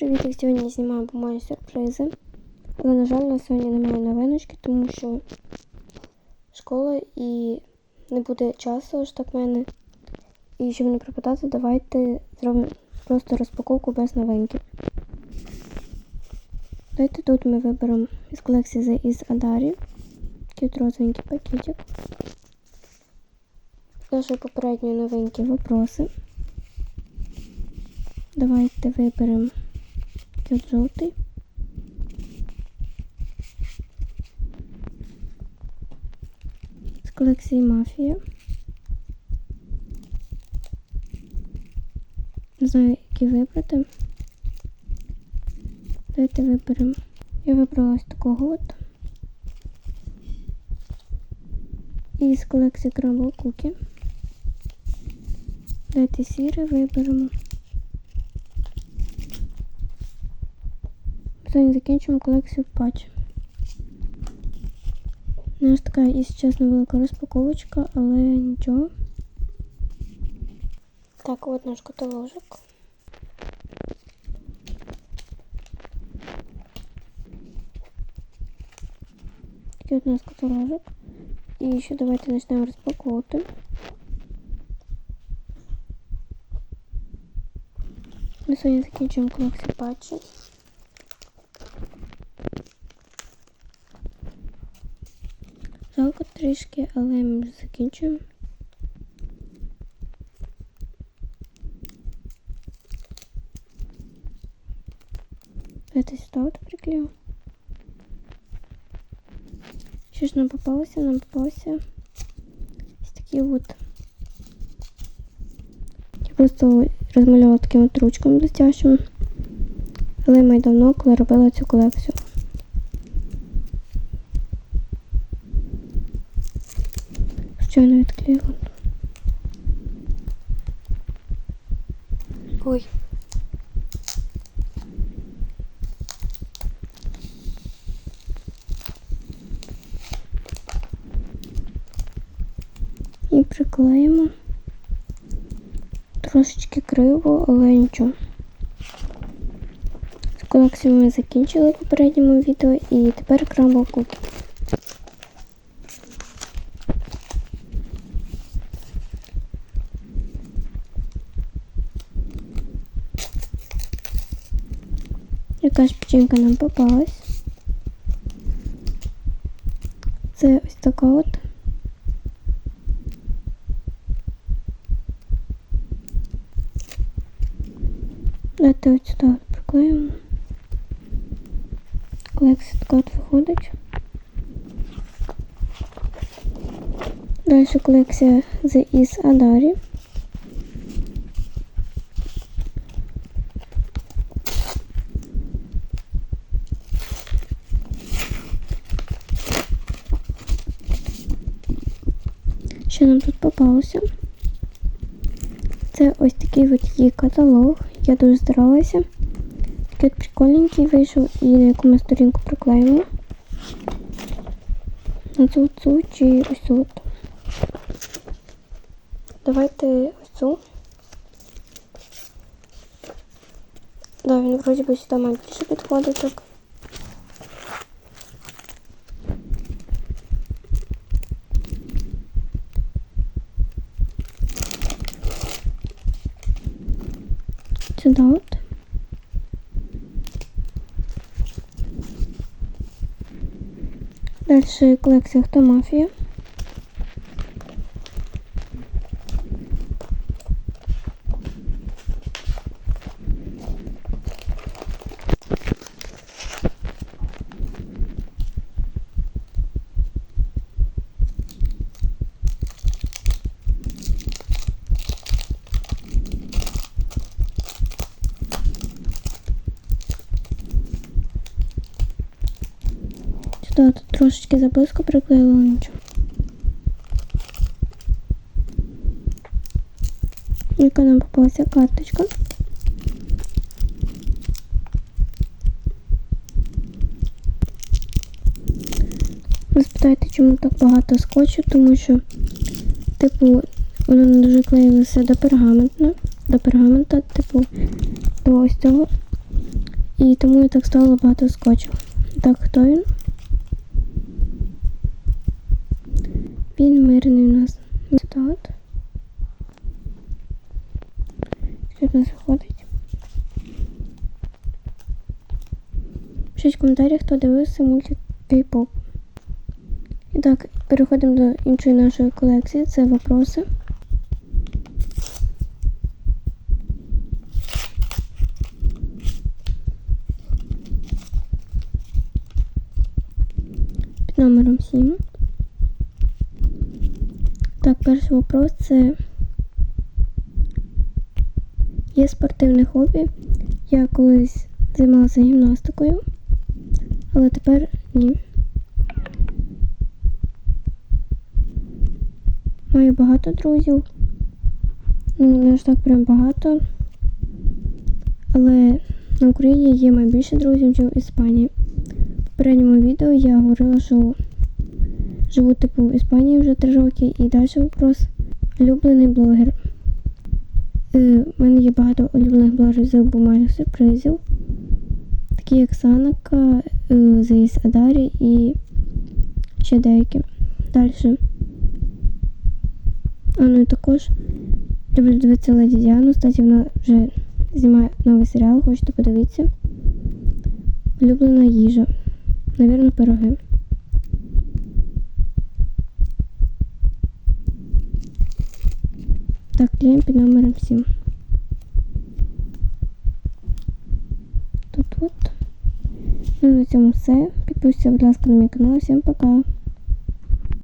привіт! Сьогодні знімаю бумажні сюрпризи. Але, на жаль, на сьогодні немає новиночки, тому що школа і не буде часу аж так в мене. І щоб не пропадати, давайте зробимо просто розпаковку без новинки. Давайте тут ми виберемо із колекції The із Адарі. Такий розовенький пакетик. З нашої попередньої новинки вопроси. Давайте виберемо от жовтий. З колекції Мафія. Не знаю, який вибрати. Давайте виберемо. Я вибрала ось такого от. І з колекції Crumble Cookie. Давайте сірий виберемо. Сьогодні закінчимо колекцію патч. У нас така, якщо чесно, велика розпаковочка, але нічого. Так, от наш каталожок. Такий от у нас каталожок. І ще давайте почнемо розпаковувати. Ми сьогодні закінчуємо колекцію патчі. Жалко трішки, але ми закінчуємо. Давайте сюди от приклею. Що ж нам попалося? Нам попалося ось такі от. Я просто розмалювала таким от ручком блестящим. Але ми давно, коли робила цю колекцію. Відклеїла. Ой. І приклеїмо. Трошечки криво, але нічого. З колекцію ми закінчили в попередньому відео і тепер Crumble Cookie. Яка печенька нам попалась? Це ось така от. Давайте ось сюди приклеїмо. Колекція така от виходить. Далі колекція The Is Adari. Що нам тут попалося? Це ось такий от її каталог. Я дуже старалася. Такий от прикольненький вийшов і на яку ми сторінку приклеїмо. На цю цю чи ось цю. Давайте ось цю. Да, він вроді би сюди має більше підходить. Сюда от. Дальше колекція Хто Мафія. Сюди тут трошечки записку приклеїла нічого. Яка нам попалася карточка. Ви спитаєте, чому так багато скотчу, тому що, типу, воно не дуже клеїлося до пергаменту, до пергамента, типу, до ось цього. І тому я так стало багато скотчів. Так, хто він? Він мирний у нас. От. Що в нас виходить? Пишіть в коментарях, хто дивився мультик Кей-поп. І так, переходимо до іншої нашої колекції. Це вопроси. Під номером 7. Так, перший вопрос це є спортивне хобі. Я колись займалася гімнастикою, але тепер ні. Маю багато друзів. Ну, не аж так прям багато. Але на Україні є найбільше друзів, ніж в Іспанії. В попередньому відео я говорила, що живу типу в Іспанії вже три роки і далі вопрос. Улюблений блогер. Е, У мене є багато улюблених блогерів з бумажних сюрпризів, такі як Санака, е, Зейс Адарі і ще деякі. Далі. А ну і також люблю дивитися Леді Діану. Кстати, вона вже знімає новий серіал, хочете подивитися. Улюблена їжа. Навірно, пироги. Так, клеїмо під номером 7. Тут от. Ну, на цьому все. Підписуйтесь, будь ласка, на мій канал. Всім пока.